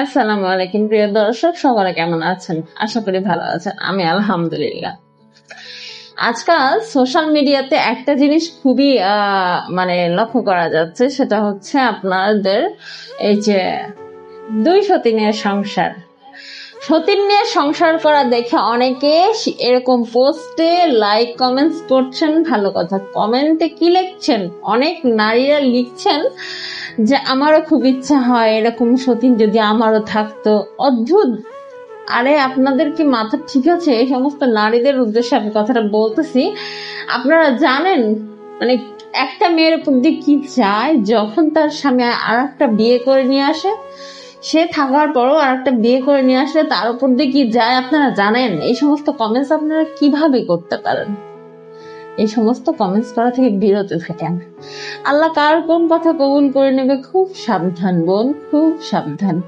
আসসালামু আলাইকুম প্রিয় দর্শক সবারা কেমন আছেন? আশা করি ভালো আছেন। আমি আলহামদুলিল্লাহ। আজকাল সোশ্যাল মিডিয়াতে একটা জিনিস খুবই মানে লক্ষ্য করা যাচ্ছে, সেটা হচ্ছে আপনাদের এই যে দুই সতীনের সংসার। সতীন নিয়ে সংসার করা দেখে অনেকে এরকম পোস্টে লাইক কমেন্টস করছেন, ভালো কথা। কমেন্টে কি লিখছেন? অনেক নারীরা লিখছেন যে, আমারও খুব ইচ্ছা হয় এরকম সতীন যদি আমারও থাকতো। অদ্ভুত। আরে, আপনাদের কি মাথা ঠিক আছে? এই সমস্ত নারীদের উদ্দেশ্যে আমি কথাটা বলতেছি। আপনারা জানেন মানে একটা মেয়ের উপর দিয়ে কি চায়? যখন তার স্বামী আর একটা বিয়ে করে নিয়ে আসে সে থাকার পরও আর একটা বিয়ে করে নিয়ে আসলে তার উপর দিয়ে কি যায় আপনারা জানেন? এই সমস্ত কমেন্টস আপনারা কীভাবে করতে পারেন? এই সমস্ত কমেন্টস করা থেকে বিরত থাকেন। আল্লাহ কার কোন কথা কবুল করে নেবে? খুব সাবধান বোন, খুব সাবধান।